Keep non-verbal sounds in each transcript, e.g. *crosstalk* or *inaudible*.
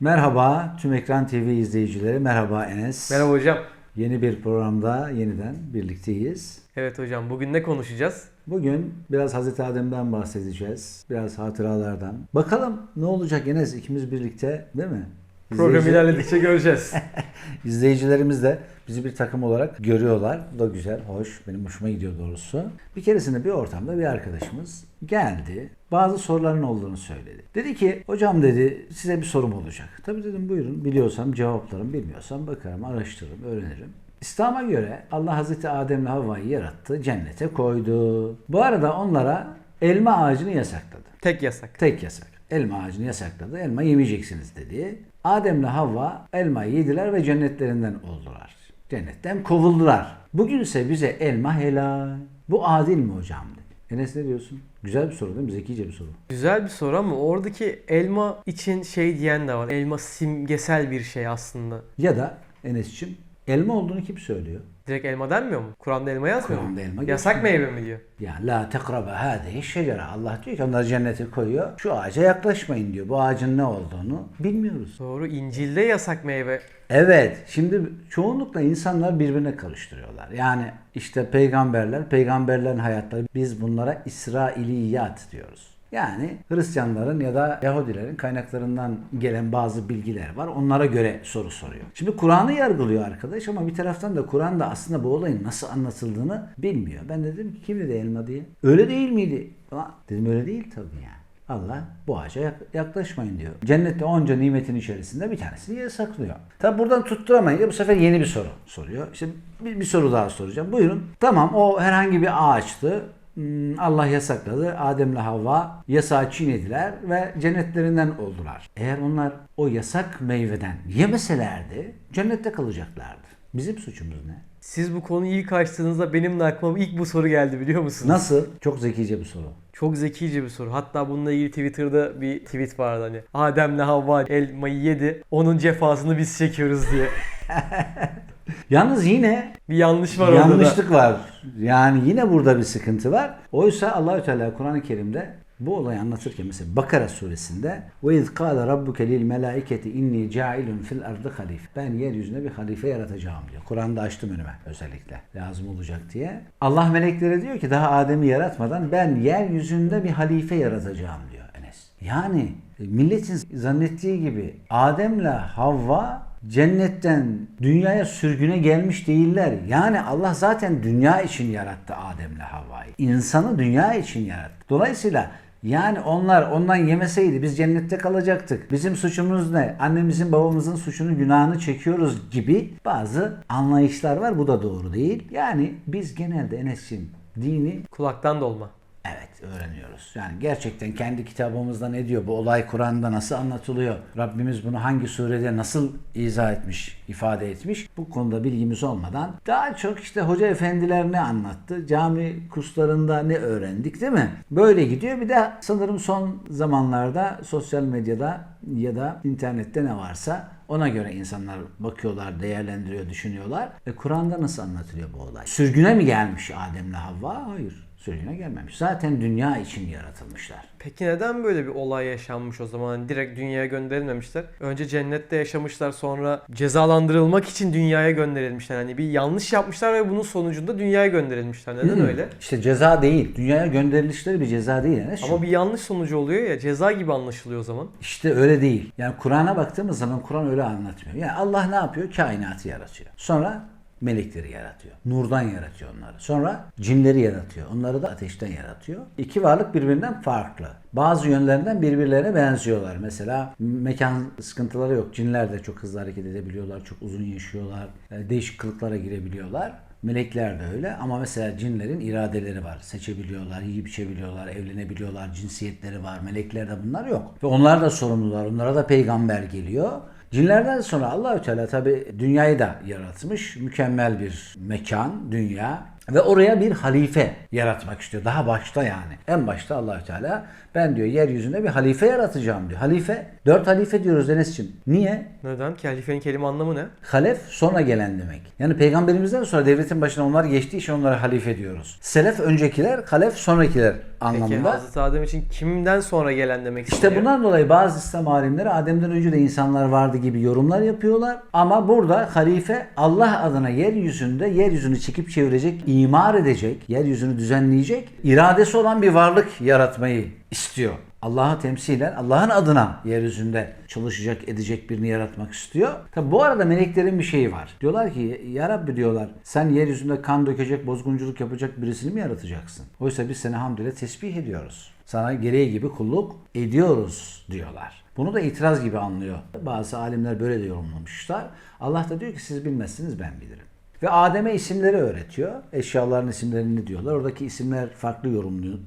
Merhaba tüm Ekran TV izleyicileri. Merhaba Enes. Merhaba hocam. Yeni bir programda yeniden birlikteyiz. Evet hocam bugün ne konuşacağız? Bugün biraz Hazreti Adem'den bahsedeceğiz. Biraz hatıralardan. Bakalım ne olacak Enes ikimiz birlikte değil mi? Program İzleyici- ilerledikçe göreceğiz. *laughs* İzleyicilerimiz de bizi bir takım olarak görüyorlar. Bu da güzel, hoş. Benim hoşuma gidiyor doğrusu. Bir keresinde bir ortamda bir arkadaşımız geldi. Bazı soruların olduğunu söyledi. Dedi ki hocam dedi size bir sorum olacak. Tabii dedim buyurun biliyorsam cevaplarım bilmiyorsam bakarım araştırırım öğrenirim. İslam'a göre Allah Hazreti Adem'le Havva'yı yarattı, cennete koydu. Bu arada onlara elma ağacını yasakladı. Tek yasak. Tek yasak. Elma ağacını yasakladı. Elma yemeyeceksiniz dedi. Adem'le Havva elmayı yediler ve cennetlerinden oldular. Cennetten kovuldular. Bugün ise bize elma helal. Bu adil mi hocam dedi. Enes ne diyorsun? Güzel bir soru değil mi? Zekice bir soru. Güzel bir soru ama oradaki elma için şey diyen de var. Elma simgesel bir şey aslında. Ya da Enes'ciğim elma olduğunu kim söylüyor? Direkt elma denmiyor mu? Kur'an'da elma yazmıyor mu? Kur'an'da elma Yasak meyve mi diyor? Yani la tekrabe hâzihi şecere. Allah diyor ki onları cennete koyuyor. Şu ağaca yaklaşmayın diyor. Bu ağacın ne olduğunu bilmiyoruz. Doğru. İncil'de yasak meyve. Evet. Şimdi çoğunlukla insanlar birbirine karıştırıyorlar. Yani işte peygamberler, peygamberlerin hayatları biz bunlara İsrailiyat diyoruz. Yani Hristiyanların ya da Yahudilerin kaynaklarından gelen bazı bilgiler var. Onlara göre soru soruyor. Şimdi Kur'an'ı yargılıyor arkadaş ama bir taraftan da Kur'an'da aslında bu olayın nasıl anlatıldığını bilmiyor. Ben de dedim ki kim dedi elma diye. Öyle değil miydi? Ama dedim öyle değil tabii yani. Allah bu ağaca yak- yaklaşmayın diyor. Cennette onca nimetin içerisinde bir tanesini yasaklıyor. Tabi buradan tutturamayınca bu sefer yeni bir soru soruyor. İşte bir, bir soru daha soracağım. Buyurun. Tamam o herhangi bir ağaçtı. Hmm, Allah yasakladı. Adem'le Havva yasağı çiğnediler ve cennetlerinden oldular. Eğer onlar o yasak meyveden yemeselerdi cennette kalacaklardı. Bizim suçumuz ne? Siz bu konuyu ilk açtığınızda benim de aklıma ilk bu soru geldi biliyor musunuz? Nasıl? Çok zekice bir soru. Çok zekice bir soru. Hatta bununla ilgili Twitter'da bir tweet vardı hani. Adem'le Havva elmayı yedi. Onun cefasını biz çekiyoruz diye. *laughs* Yalnız yine Bir yanlış var orada da. Yanlışlık var. Yani yine burada bir sıkıntı var. Oysa Allahü Teala Kur'an-ı Kerim'de bu olayı anlatırken mesela Bakara suresinde ve iz kâle rabbuke lil melâiketi inni câilun fil ardı halif. Ben yeryüzünde bir halife yaratacağım diyor. Kur'an'da açtım önüme özellikle. Lazım olacak diye. Allah meleklere diyor ki daha Adem'i yaratmadan ben yeryüzünde bir halife yaratacağım diyor Enes. Yani e, milletin zannettiği gibi Adem'le Havva cennetten dünyaya sürgüne gelmiş değiller. Yani Allah zaten dünya için yarattı Adem'le Havva'yı. İnsanı dünya için yarattı. Dolayısıyla yani onlar ondan yemeseydi biz cennette kalacaktık. Bizim suçumuz ne? Annemizin babamızın suçunu günahını çekiyoruz gibi bazı anlayışlar var. Bu da doğru değil. Yani biz genelde Enes'ciğim dini Kulaktan dolma. Evet öğreniyoruz. Yani gerçekten kendi kitabımızda ne diyor? Bu olay Kur'an'da nasıl anlatılıyor? Rabbimiz bunu hangi surede nasıl izah etmiş, ifade etmiş? Bu konuda bilgimiz olmadan daha çok işte hoca efendiler ne anlattı? Cami kurslarında ne öğrendik değil mi? Böyle gidiyor. Bir de sanırım son zamanlarda sosyal medyada ya da internette ne varsa ona göre insanlar bakıyorlar, değerlendiriyor, düşünüyorlar. E Kur'an'da nasıl anlatılıyor bu olay? Sürgüne mi gelmiş Adem'le Havva? Hayır. Sürgüne gelmemiş. Zaten dünya için yaratılmışlar. Peki neden böyle bir olay yaşanmış o zaman? Direkt dünyaya gönderilmemişler. Önce cennette yaşamışlar sonra cezalandırılmak için dünyaya gönderilmişler. Hani bir yanlış yapmışlar ve bunun sonucunda dünyaya gönderilmişler. Neden öyle? İşte ceza değil. Dünyaya gönderilişleri bir ceza değil. Enes. Ama bir yanlış sonucu oluyor ya ceza gibi anlaşılıyor o zaman. İşte öyle değil. Yani Kur'an'a baktığımız zaman Kur'an öyle anlatmıyor. Yani Allah ne yapıyor? Kainatı yaratıyor. Sonra melekleri yaratıyor. Nurdan yaratıyor onları. Sonra cinleri yaratıyor. Onları da ateşten yaratıyor. İki varlık birbirinden farklı. Bazı yönlerinden birbirlerine benziyorlar. Mesela mekan sıkıntıları yok. Cinler de çok hızlı hareket edebiliyorlar. Çok uzun yaşıyorlar. e, Değişik kılıklara girebiliyorlar. Melekler de öyle ama mesela cinlerin iradeleri var. Seçebiliyorlar, yiyip içebiliyorlar, evlenebiliyorlar, cinsiyetleri var. Meleklerde bunlar yok. Ve onlar da sorumlular. Onlara da peygamber geliyor. Cinlerden sonra Allahü Teala tabi dünyayı da yaratmış. Mükemmel bir mekan, dünya. Ve oraya bir halife yaratmak istiyor. Daha başta yani. En başta Allahü Teala ben diyor yeryüzünde bir halife yaratacağım diyor. Halife, dört halife diyoruz Enes'ciğim. Niye? Neden? Ki halifenin kelime anlamı ne? Halef sonra gelen demek. Yani peygamberimizden sonra devletin başına onlar geçtiği için onlara halife diyoruz. Selef öncekiler, halef sonrakiler Peki anlamında. Hazreti Adem için kimden sonra gelen demek İşte isteniyor? bundan dolayı bazı İslam alimleri Adem'den önce de insanlar vardı gibi yorumlar yapıyorlar. Ama burada halife Allah adına yeryüzünde yeryüzünü çekip çevirecek, imar edecek, yeryüzünü düzenleyecek, iradesi olan bir varlık yaratmayı istiyor. Allah'ı temsilen Allah'ın adına yeryüzünde çalışacak edecek birini yaratmak istiyor. Tabi bu arada meleklerin bir şeyi var. Diyorlar ki ya Rabbi diyorlar sen yeryüzünde kan dökecek, bozgunculuk yapacak birisini mi yaratacaksın? Oysa biz seni hamd ile tesbih ediyoruz. Sana gereği gibi kulluk ediyoruz diyorlar. Bunu da itiraz gibi anlıyor. Bazı alimler böyle de yorumlamışlar. Allah da diyor ki siz bilmezsiniz ben bilirim. Ve Adem'e isimleri öğretiyor. Eşyaların isimlerini diyorlar. Oradaki isimler farklı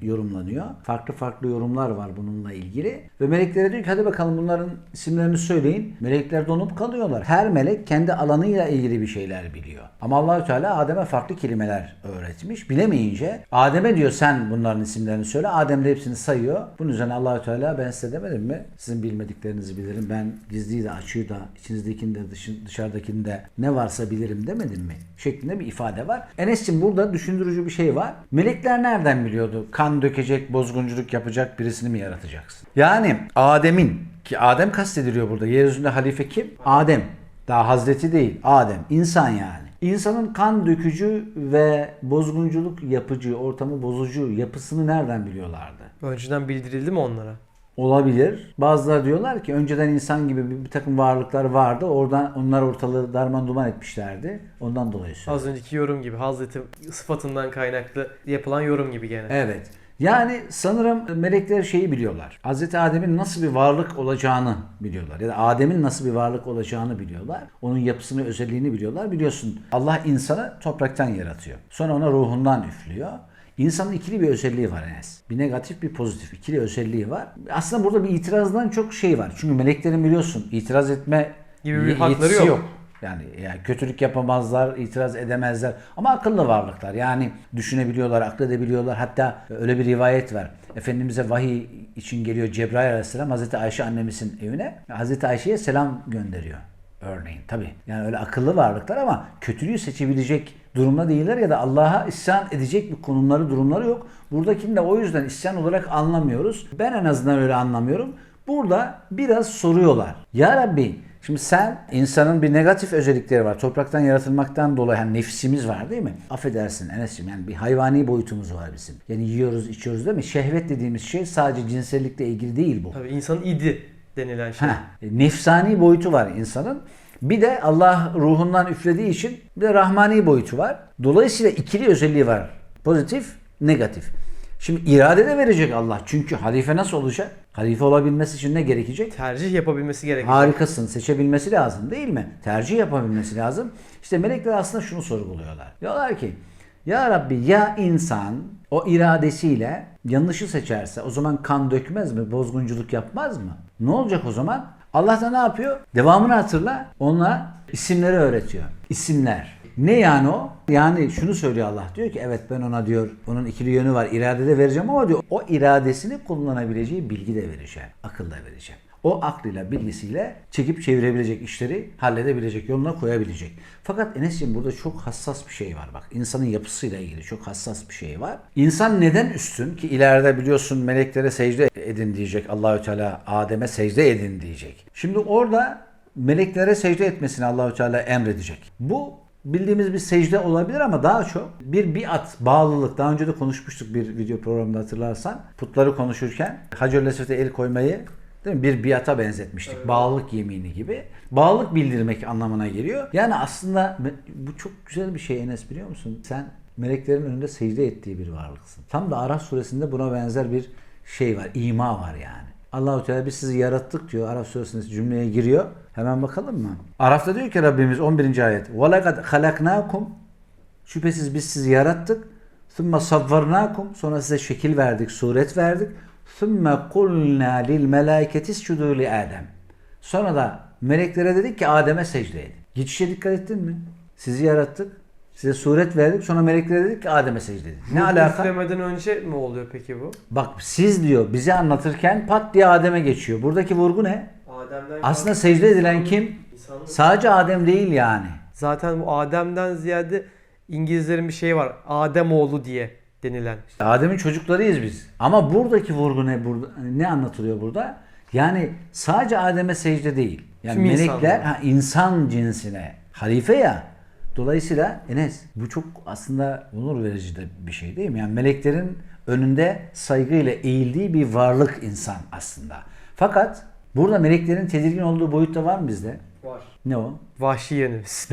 yorumlanıyor. Farklı farklı yorumlar var bununla ilgili. Ve meleklere diyor ki hadi bakalım bunların isimlerini söyleyin. Melekler donup kalıyorlar. Her melek kendi alanıyla ilgili bir şeyler biliyor. Ama Allahü Teala Adem'e farklı kelimeler öğretmiş. Bilemeyince Adem'e diyor sen bunların isimlerini söyle. Adem de hepsini sayıyor. Bunun üzerine Allahü Teala ben size demedim mi? Sizin bilmediklerinizi bilirim. Ben gizliyi de açığı da içinizdekini de dışarıdakini de ne varsa bilirim demedim mi? Şeklinde bir ifade var. Enes'cim burada düşündürücü bir şey var. Melekler nereden biliyordu? Kan dökecek, bozgunculuk yapacak birisini mi yaratacaksın? Yani Adem'in ki Adem kastediliyor burada. Yeryüzünde halife kim? Adem. Daha Hazreti değil. Adem. İnsan yani. İnsanın kan dökücü ve bozgunculuk yapıcı, ortamı bozucu yapısını nereden biliyorlardı? Önceden bildirildi mi onlara? Olabilir. Bazıları diyorlar ki önceden insan gibi bir, bir takım varlıklar vardı. Oradan onlar ortalığı darman duman etmişlerdi. Ondan dolayı söylüyorum. Az önceki yorum gibi Hazreti sıfatından kaynaklı yapılan yorum gibi gene. Evet. Yani sanırım melekler şeyi biliyorlar. Hz. Adem'in nasıl bir varlık olacağını biliyorlar. Ya da Adem'in nasıl bir varlık olacağını biliyorlar. Onun yapısını, özelliğini biliyorlar. Biliyorsun Allah insanı topraktan yaratıyor. Sonra ona ruhundan üflüyor. İnsanın ikili bir özelliği var Enes. Bir negatif bir pozitif ikili özelliği var. Aslında burada bir itirazdan çok şey var. Çünkü meleklerin biliyorsun itiraz etme Gibi bir hakları yetisi yok. Yani, yani kötülük yapamazlar, itiraz edemezler. Ama akıllı varlıklar. Yani düşünebiliyorlar, akledebiliyorlar. Hatta öyle bir rivayet var. Efendimiz'e vahiy için geliyor Cebrail aleyhisselam Hazreti Ayşe annemizin evine. Hazreti Ayşe'ye selam gönderiyor. Örneğin tabi. Yani öyle akıllı varlıklar ama kötülüğü seçebilecek durumda değiller ya da Allah'a isyan edecek bir konumları, durumları yok. Buradakini de o yüzden isyan olarak anlamıyoruz. Ben en azından öyle anlamıyorum. Burada biraz soruyorlar. Ya Rabbi Şimdi sen insanın bir negatif özellikleri var. Topraktan yaratılmaktan dolayı hani nefsimiz var değil mi? Affedersin Enes'ciğim yani bir hayvani boyutumuz var bizim. Yani yiyoruz içiyoruz değil mi? Şehvet dediğimiz şey sadece cinsellikle ilgili değil bu. Tabii insanın idi denilen şey. Heh, nefsani boyutu var insanın. Bir de Allah ruhundan üflediği için bir de rahmani boyutu var. Dolayısıyla ikili özelliği var. Pozitif, negatif. Şimdi irade de verecek Allah. Çünkü halife nasıl olacak? Halife olabilmesi için ne gerekecek? Tercih yapabilmesi gerekiyor. Harikasın. Seçebilmesi lazım değil mi? Tercih yapabilmesi lazım. İşte melekler aslında şunu sorguluyorlar. Diyorlar ki Ya Rabbi ya insan o iradesiyle yanlışı seçerse o zaman kan dökmez mi? Bozgunculuk yapmaz mı? Ne olacak o zaman? Allah da ne yapıyor? Devamını hatırla. Ona isimleri öğretiyor. İsimler. Ne yani o? Yani şunu söylüyor Allah. Diyor ki evet ben ona diyor onun ikili yönü var. İrade de vereceğim ama diyor o iradesini kullanabileceği bilgi de vereceğim. Akıl da vereceğim. O aklıyla, bilgisiyle çekip çevirebilecek işleri halledebilecek, yoluna koyabilecek. Fakat Enes'ciğim burada çok hassas bir şey var. Bak insanın yapısıyla ilgili çok hassas bir şey var. İnsan neden üstün ki ileride biliyorsun meleklere secde edin diyecek. Allahü Teala Adem'e secde edin diyecek. Şimdi orada meleklere secde etmesini Allahü Teala emredecek. Bu bildiğimiz bir secde olabilir ama daha çok bir biat, bağlılık. Daha önce de konuşmuştuk bir video programında hatırlarsan. Putları konuşurken Hacer Lesvet'e el koymayı değil mi? bir biata benzetmiştik. Bağlılık yemini gibi. Bağlılık bildirmek anlamına geliyor. Yani aslında bu çok güzel bir şey Enes biliyor musun? Sen meleklerin önünde secde ettiği bir varlıksın. Tam da Araf suresinde buna benzer bir şey var. ima var yani. Allahu Teala biz sizi yarattık diyor. Araf suresinde cümleye giriyor. Hemen bakalım mı? Araf'ta diyor ki Rabbimiz 11. ayet. وَلَقَدْ خَلَقْنَاكُمْ Şüphesiz biz sizi yarattık. ثُمَّ صَوَّرْنَاكُمْ Sonra size şekil verdik, suret verdik. ثُمَّ قُلْنَا لِلْمَلَائِكَةِ اسْجُدُوا لِآدَمَ Sonra da meleklere dedik ki Adem'e secde edin. Geçişe dikkat ettin mi? Sizi yarattık. Size suret verdik sonra meleklere dedik ki Adem'e secde edin. Ne alaka? Üflemeden önce mi oluyor peki bu? Bak siz diyor bize anlatırken pat diye Adem'e geçiyor. Buradaki vurgu ne? Adem'den Aslında secde edilen kim? Sadece Adem değil yani. Zaten bu Adem'den ziyade İngilizlerin bir şeyi var. Adem oğlu diye denilen. Adem'in çocuklarıyız biz. Ama buradaki vurgu ne burada ne anlatılıyor burada? Yani sadece Adem'e secde değil. Yani Tüm melekler insanlara. ha, insan cinsine halife ya. Dolayısıyla Enes bu çok aslında onur verici de bir şey değil mi? Yani meleklerin önünde saygıyla eğildiği bir varlık insan aslında. Fakat burada meleklerin tedirgin olduğu boyutta var mı bizde? Var. Ne o? Vahşi yönümüz.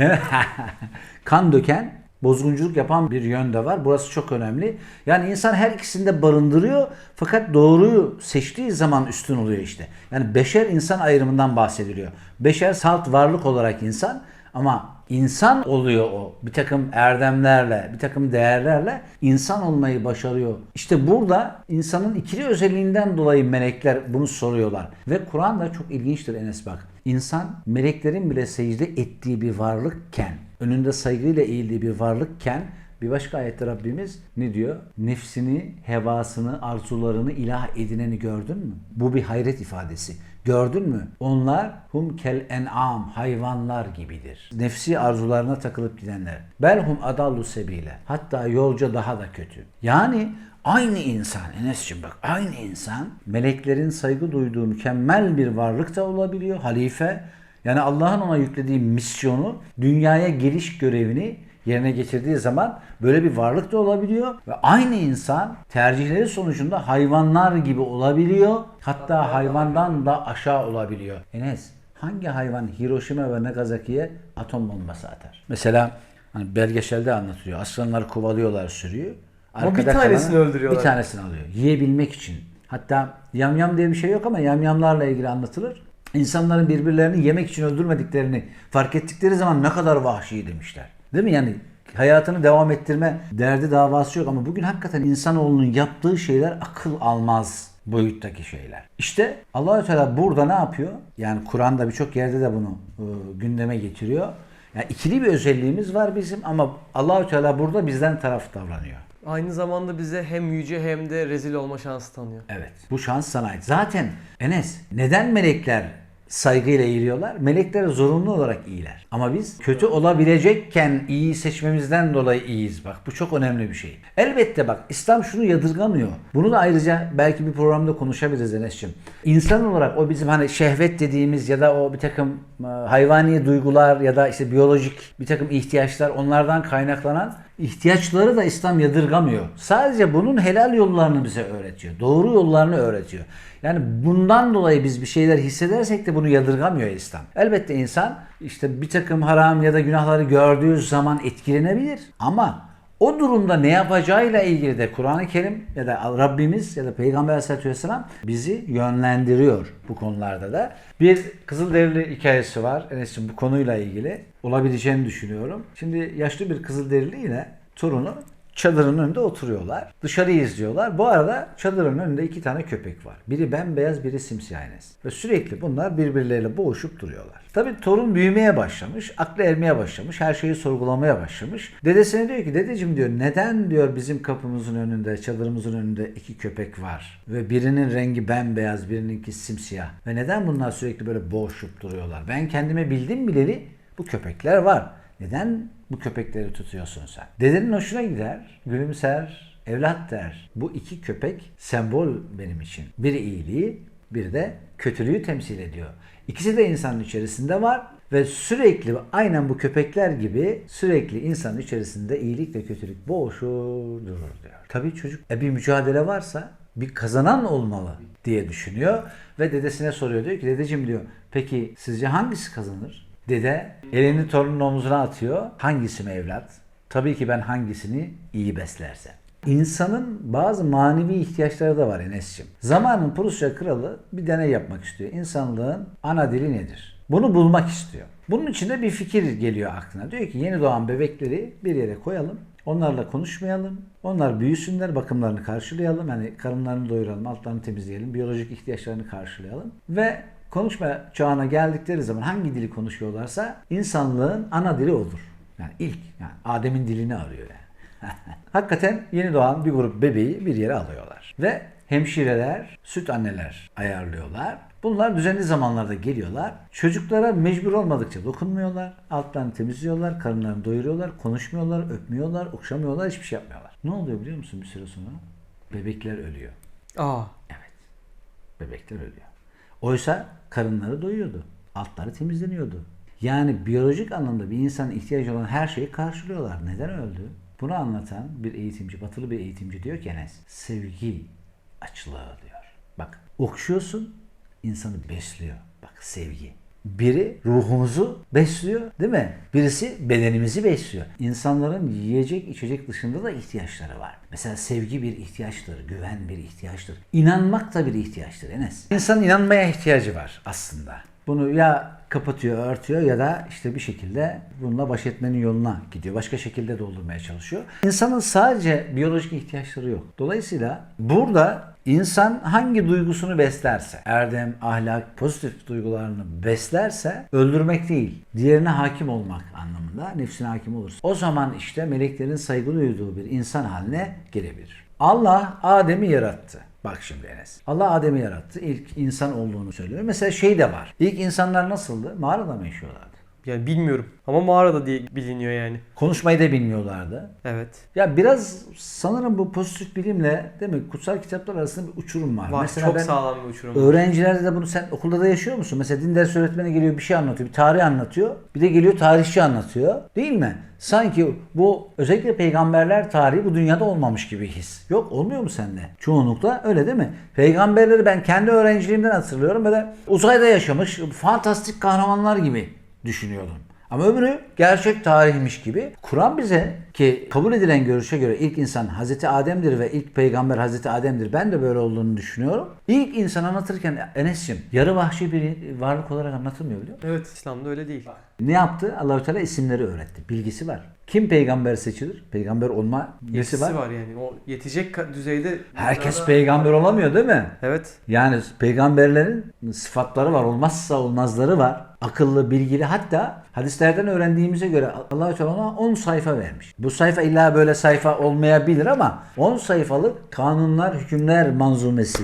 *laughs* kan döken, bozgunculuk yapan bir yön de var. Burası çok önemli. Yani insan her ikisini de barındırıyor fakat doğruyu seçtiği zaman üstün oluyor işte. Yani beşer insan ayrımından bahsediliyor. Beşer salt varlık olarak insan ama insan oluyor o. Bir takım erdemlerle, bir takım değerlerle insan olmayı başarıyor. İşte burada insanın ikili özelliğinden dolayı melekler bunu soruyorlar. Ve Kur'an da çok ilginçtir Enes bak. İnsan meleklerin bile secde ettiği bir varlıkken, önünde saygıyla eğildiği bir varlıkken bir başka ayette Rabbimiz ne diyor? Nefsini, hevasını, arzularını ilah edineni gördün mü? Bu bir hayret ifadesi. Gördün mü? Onlar hum kel en'am hayvanlar gibidir. Nefsi arzularına takılıp gidenler. Belhum adallu sebile. Hatta yolca daha da kötü. Yani aynı insan Enes'ciğim bak aynı insan meleklerin saygı duyduğu mükemmel bir varlık da olabiliyor. Halife yani Allah'ın ona yüklediği misyonu dünyaya geliş görevini yerine getirdiği zaman böyle bir varlık da olabiliyor ve aynı insan tercihleri sonucunda hayvanlar gibi olabiliyor. Hatta hayvandan da aşağı olabiliyor. Enes hangi hayvan Hiroşima ve Nagasaki'ye atom bombası atar? Mesela hani belgeselde anlatılıyor. Aslanları kovalıyorlar sürüyü. Ama bir tanesini kalanı- öldürüyorlar. Bir tanesini alıyor. Yiyebilmek için. Hatta yamyam diye bir şey yok ama yamyamlarla ilgili anlatılır. İnsanların birbirlerini yemek için öldürmediklerini fark ettikleri zaman ne kadar vahşi demişler. Değil mi? Yani hayatını devam ettirme derdi davası yok ama bugün hakikaten insanoğlunun yaptığı şeyler akıl almaz boyuttaki şeyler. İşte Allahü Teala burada ne yapıyor? Yani Kur'an'da birçok yerde de bunu e, gündeme getiriyor. Yani ikili bir özelliğimiz var bizim ama Allahü Teala burada bizden taraf davranıyor. Aynı zamanda bize hem yüce hem de rezil olma şansı tanıyor. Evet. Bu şans sana ait. Zaten Enes neden melekler saygıyla eğiliyorlar? Melekler zorunlu olarak iyiler. Ama biz kötü olabilecekken iyi seçmemizden dolayı iyiyiz. Bak bu çok önemli bir şey. Elbette bak İslam şunu yadırgamıyor. Bunu da ayrıca belki bir programda konuşabiliriz Enes'ciğim. İnsan olarak o bizim hani şehvet dediğimiz ya da o bir takım e, hayvani duygular ya da işte biyolojik bir takım ihtiyaçlar onlardan kaynaklanan ihtiyaçları da İslam yadırgamıyor. Sadece bunun helal yollarını bize öğretiyor. Doğru yollarını öğretiyor. Yani bundan dolayı biz bir şeyler hissedersek de bunu yadırgamıyor İslam. Elbette insan işte bir takım haram ya da günahları gördüğü zaman etkilenebilir. Ama o durumda ne yapacağıyla ilgili de Kur'an-ı Kerim ya da Rabbimiz ya da Peygamber Aleyhisselatü Vesselam bizi yönlendiriyor bu konularda da. Bir Kızılderili hikayesi var Enes'ciğim bu konuyla ilgili. Olabileceğini düşünüyorum. Şimdi yaşlı bir Kızılderili yine torunu çadırın önünde oturuyorlar. Dışarıyı izliyorlar. Bu arada çadırın önünde iki tane köpek var. Biri bembeyaz, biri simsiyah Enes. Ve sürekli bunlar birbirleriyle boğuşup duruyorlar. Tabii torun büyümeye başlamış, aklı ermeye başlamış, her şeyi sorgulamaya başlamış. Dedesine diyor ki, dedeciğim diyor, neden diyor bizim kapımızın önünde, çadırımızın önünde iki köpek var? Ve birinin rengi bembeyaz, birininki simsiyah. Ve neden bunlar sürekli böyle boğuşup duruyorlar? Ben kendime bildim bileli bu köpekler var. Neden bu köpekleri tutuyorsun sen? Dedenin hoşuna gider, gülümser, evlat der. Bu iki köpek sembol benim için. Biri iyiliği, biri de kötülüğü temsil ediyor. İkisi de insanın içerisinde var ve sürekli aynen bu köpekler gibi sürekli insanın içerisinde iyilik ve kötülük boğuşur durur diyor. Tabii çocuk e bir mücadele varsa bir kazanan olmalı diye düşünüyor ve dedesine soruyor diyor ki dedeciğim diyor peki sizce hangisi kazanır? Dede elini torunun omzuna atıyor. Hangisi mi evlat? Tabii ki ben hangisini iyi beslersem. İnsanın bazı manevi ihtiyaçları da var Enes'ciğim. Zamanın Prusya kralı bir deney yapmak istiyor. İnsanlığın ana dili nedir? Bunu bulmak istiyor. Bunun için de bir fikir geliyor aklına. Diyor ki yeni doğan bebekleri bir yere koyalım. Onlarla konuşmayalım. Onlar büyüsünler, bakımlarını karşılayalım. Yani karınlarını doyuralım, altlarını temizleyelim, biyolojik ihtiyaçlarını karşılayalım. Ve konuşma çağına geldikleri zaman hangi dili konuşuyorlarsa insanlığın ana dili odur. Yani ilk yani Adem'in dilini arıyor yani. *laughs* Hakikaten yeni doğan bir grup bebeği bir yere alıyorlar. Ve hemşireler, süt anneler ayarlıyorlar. Bunlar düzenli zamanlarda geliyorlar. Çocuklara mecbur olmadıkça dokunmuyorlar. Altlarını temizliyorlar, karınlarını doyuruyorlar, konuşmuyorlar, öpmüyorlar, okşamıyorlar, hiçbir şey yapmıyorlar. Ne oluyor biliyor musun bir süre sonra? Bebekler ölüyor. Aa. Bebekler ölüyor. Oysa karınları doyuyordu. Altları temizleniyordu. Yani biyolojik anlamda bir insanın ihtiyacı olan her şeyi karşılıyorlar. Neden öldü? Bunu anlatan bir eğitimci, batılı bir eğitimci diyor ki Enes, sevgi açlığı diyor. Bak okşuyorsun, insanı besliyor. Bak sevgi. Biri ruhumuzu besliyor değil mi? Birisi bedenimizi besliyor. İnsanların yiyecek içecek dışında da ihtiyaçları var. Mesela sevgi bir ihtiyaçtır, güven bir ihtiyaçtır. İnanmak da bir ihtiyaçtır Enes. İnsanın inanmaya ihtiyacı var aslında. Bunu ya kapatıyor, örtüyor ya da işte bir şekilde bununla baş etmenin yoluna gidiyor. Başka şekilde doldurmaya çalışıyor. İnsanın sadece biyolojik ihtiyaçları yok. Dolayısıyla burada insan hangi duygusunu beslerse, erdem, ahlak, pozitif duygularını beslerse öldürmek değil, diğerine hakim olmak anlamında nefsine hakim olursa. O zaman işte meleklerin saygı duyduğu bir insan haline gelebilir. Allah Adem'i yarattı. Bak şimdi Enes. Allah Adem'i yarattı. İlk insan olduğunu söylüyor. Mesela şey de var. İlk insanlar nasıldı? Mağarada mı yaşıyorlardı? Yani bilmiyorum. Ama mağarada diye biliniyor yani. Konuşmayı da bilmiyorlardı. Evet. Ya biraz sanırım bu pozitif bilimle değil mi? Kutsal kitaplar arasında bir uçurum var. Var. Mesela çok ben sağlam bir uçurum. öğrencilerde de bunu sen okulda da yaşıyor musun? Mesela din dersi öğretmeni geliyor bir şey anlatıyor. Bir tarih anlatıyor. Bir de geliyor tarihçi anlatıyor. Değil mi? Sanki bu özellikle peygamberler tarihi bu dünyada olmamış gibi his. Yok olmuyor mu sende? Çoğunlukla öyle değil mi? Peygamberleri ben kendi öğrenciliğimden hatırlıyorum. Böyle uzayda yaşamış fantastik kahramanlar gibi düşünüyordum. Ama öbürü gerçek tarihmiş gibi. Kur'an bize ki kabul edilen görüşe göre ilk insan Hazreti Adem'dir ve ilk peygamber Hazreti Adem'dir. Ben de böyle olduğunu düşünüyorum. İlk insan anlatırken Enes'cim yarı vahşi bir varlık olarak anlatılmıyor biliyor musun? Evet İslam'da öyle değil. Ne yaptı? Allahü Teala isimleri öğretti. Bilgisi var. Kim peygamber seçilir? Peygamber olma Yetisi var? var. yani. O yetecek düzeyde. Herkes dünyada- peygamber olamıyor değil mi? Evet. Yani peygamberlerin sıfatları var, olmazsa olmazları var. Akıllı, bilgili hatta hadislerden öğrendiğimize göre Allah-u Teala ona 10 sayfa vermiş. Bu sayfa illa böyle sayfa olmayabilir ama 10 sayfalık kanunlar, hükümler manzumesi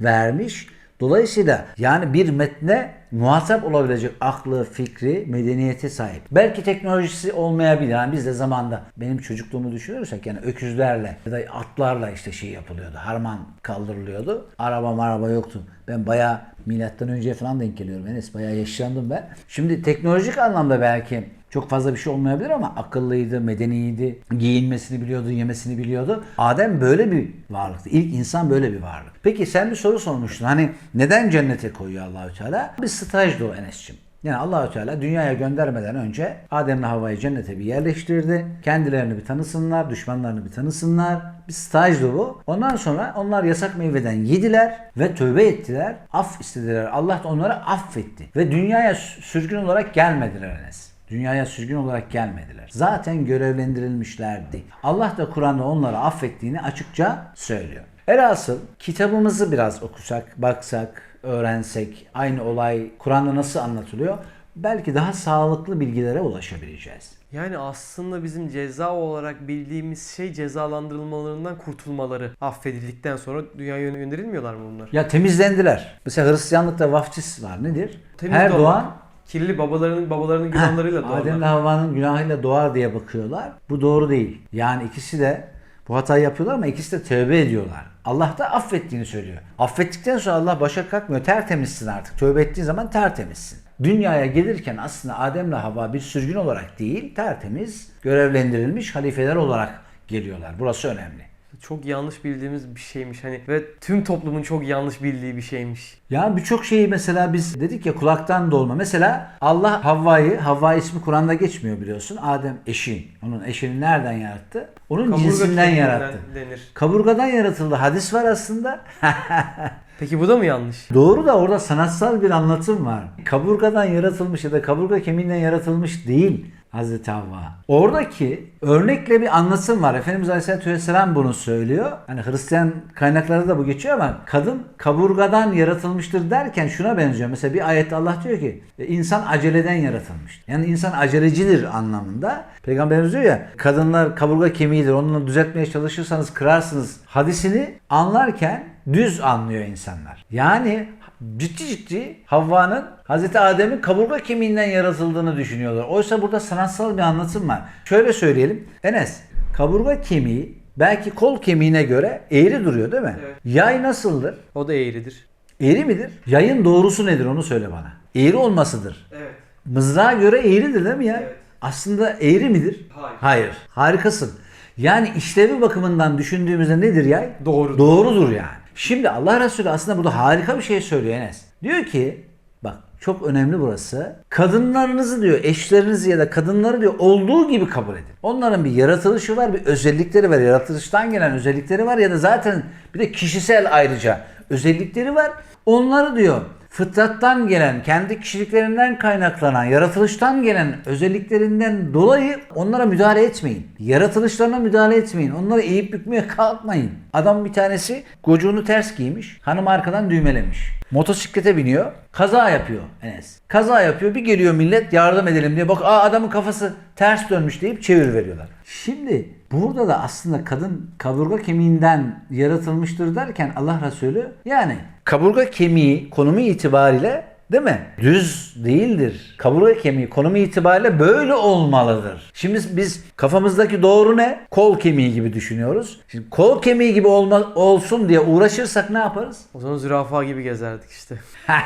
vermiş. Dolayısıyla yani bir metne muhatap olabilecek aklı, fikri, medeniyete sahip. Belki teknolojisi olmayabilir. Yani biz de zamanda benim çocukluğumu düşünürsek yani öküzlerle ya da atlarla işte şey yapılıyordu. Harman kaldırılıyordu. Araba maraba yoktu. Ben bayağı milattan önce falan denk geliyorum. Enes bayağı yaşlandım ben. Şimdi teknolojik anlamda belki çok fazla bir şey olmayabilir ama akıllıydı, medeniydi, giyinmesini biliyordu, yemesini biliyordu. Adem böyle bir varlıktı. İlk insan böyle bir varlık. Peki sen bir soru sormuştun. Hani neden cennete koyuyor Allahü Teala? Bir stajdı o Enes'ciğim. Yani Allahü Teala dünyaya göndermeden önce Adem'le Havva'yı cennete bir yerleştirdi. Kendilerini bir tanısınlar, düşmanlarını bir tanısınlar. Bir stajdı bu. Ondan sonra onlar yasak meyveden yediler ve tövbe ettiler. Af istediler. Allah da onları affetti. Ve dünyaya sürgün olarak gelmediler Enes. Dünyaya sürgün olarak gelmediler. Zaten görevlendirilmişlerdi. Allah da Kur'an'da onları affettiğini açıkça söylüyor. Elhasıl kitabımızı biraz okusak, baksak, öğrensek, aynı olay Kur'an'da nasıl anlatılıyor? Belki daha sağlıklı bilgilere ulaşabileceğiz. Yani aslında bizim ceza olarak bildiğimiz şey cezalandırılmalarından kurtulmaları. Affedildikten sonra dünyaya gönderilmiyorlar mı bunlar? Ya temizlendiler. Mesela Hristiyanlıkta vaftiz var. Nedir? Temiz Her doğan Kirli babalarının babalarının günahlarıyla doğarlar. Adem'le Havva'nın günahıyla doğar diye bakıyorlar. Bu doğru değil. Yani ikisi de bu hatayı yapıyorlar ama ikisi de tövbe ediyorlar. Allah da affettiğini söylüyor. Affettikten sonra Allah başa kalkmıyor. Tertemizsin artık. Tövbe ettiğin zaman tertemizsin. Dünyaya gelirken aslında Adem'le Havva bir sürgün olarak değil, tertemiz, görevlendirilmiş halifeler olarak geliyorlar. Burası önemli. Çok yanlış bildiğimiz bir şeymiş hani ve tüm toplumun çok yanlış bildiği bir şeymiş. Ya birçok şeyi mesela biz dedik ya kulaktan dolma. Mesela Allah Havva'yı, Havva ismi Kur'an'da geçmiyor biliyorsun. Adem eşin. Onun eşini nereden yarattı? Onun Kaburga cinsinden yarattı. denir. Kaburgadan yaratıldı. Hadis var aslında. *laughs* Peki bu da mı yanlış? Doğru da orada sanatsal bir anlatım var. Kaburgadan yaratılmış ya da kaburga kemiğinden yaratılmış değil. Hazreti Havva. Oradaki örnekle bir anlatım var. Efendimiz Aleyhisselatü Vesselam bunu söylüyor. Hani Hristiyan kaynaklarda da bu geçiyor ama kadın kaburgadan yaratılmıştır derken şuna benziyor. Mesela bir ayette Allah diyor ki "E, insan aceleden yaratılmış. Yani insan acelecidir anlamında. Peygamberimiz diyor ya kadınlar kaburga kemiğidir. Onunla düzeltmeye çalışırsanız kırarsınız. Hadisini anlarken düz anlıyor insanlar. Yani ciddi ciddi Havva'nın Hazreti Adem'in kaburga kemiğinden yaratıldığını düşünüyorlar. Oysa burada sanatsal bir anlatım var. Şöyle söyleyelim. Enes, kaburga kemiği belki kol kemiğine göre eğri duruyor değil mi? Evet. Yay nasıldır? O da eğridir. Eğri midir? Yayın doğrusu nedir onu söyle bana. Eğri olmasıdır. Evet. Mızrağa göre eğridir değil mi ya? Evet. Aslında eğri midir? Hayır. Hayır. Harikasın. Yani işlevi bakımından düşündüğümüzde nedir yay? Doğrudur. Doğrudur yani. Şimdi Allah Resulü aslında burada harika bir şey söylüyor Enes. Diyor ki bak çok önemli burası. Kadınlarınızı diyor eşlerinizi ya da kadınları diyor olduğu gibi kabul edin. Onların bir yaratılışı var, bir özellikleri var. Yaratılıştan gelen özellikleri var ya da zaten bir de kişisel ayrıca özellikleri var. Onları diyor fıtrattan gelen, kendi kişiliklerinden kaynaklanan, yaratılıştan gelen özelliklerinden dolayı onlara müdahale etmeyin. Yaratılışlarına müdahale etmeyin. Onları eğip bükmeye kalkmayın. Adam bir tanesi gocuğunu ters giymiş, hanım arkadan düğmelemiş. Motosiklete biniyor, kaza yapıyor Enes. Kaza yapıyor, bir geliyor millet yardım edelim diye. Bak aa adamın kafası ters dönmüş deyip çevir veriyorlar. Şimdi burada da aslında kadın kaburga kemiğinden yaratılmıştır derken Allah Resulü yani kaburga kemiği konumu itibariyle değil mi? Düz değildir. Kaburga kemiği konumu itibariyle böyle olmalıdır. Şimdi biz kafamızdaki doğru ne? Kol kemiği gibi düşünüyoruz. Şimdi kol kemiği gibi olma, olsun diye uğraşırsak ne yaparız? O zaman zürafa gibi gezerdik işte. *laughs*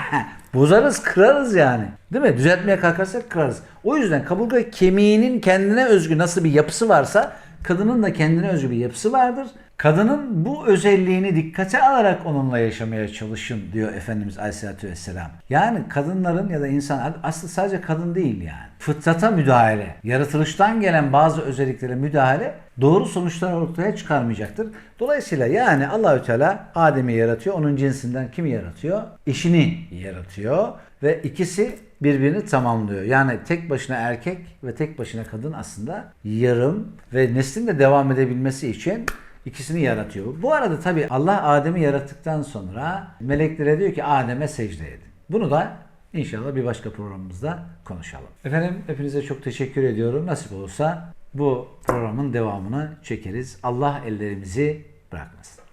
Bozarız, kırarız yani. Değil mi? Düzeltmeye kalkarsak kırarız. O yüzden kaburga kemiğinin kendine özgü nasıl bir yapısı varsa kadının da kendine özgü bir yapısı vardır. Kadının bu özelliğini dikkate alarak onunla yaşamaya çalışın diyor Efendimiz Aleyhisselatü Vesselam. Yani kadınların ya da insan aslında sadece kadın değil yani. Fıtrata müdahale, yaratılıştan gelen bazı özelliklere müdahale doğru sonuçlar ortaya çıkarmayacaktır. Dolayısıyla yani Allahü Teala Adem'i yaratıyor. Onun cinsinden kimi yaratıyor? Eşini yaratıyor ve ikisi birbirini tamamlıyor. Yani tek başına erkek ve tek başına kadın aslında yarım ve neslin de devam edebilmesi için ikisini yaratıyor. Bu arada tabi Allah Adem'i yarattıktan sonra meleklere diyor ki Adem'e secde edin. Bunu da inşallah bir başka programımızda konuşalım. Efendim hepinize çok teşekkür ediyorum. Nasip olursa bu programın devamını çekeriz. Allah ellerimizi bırakmasın.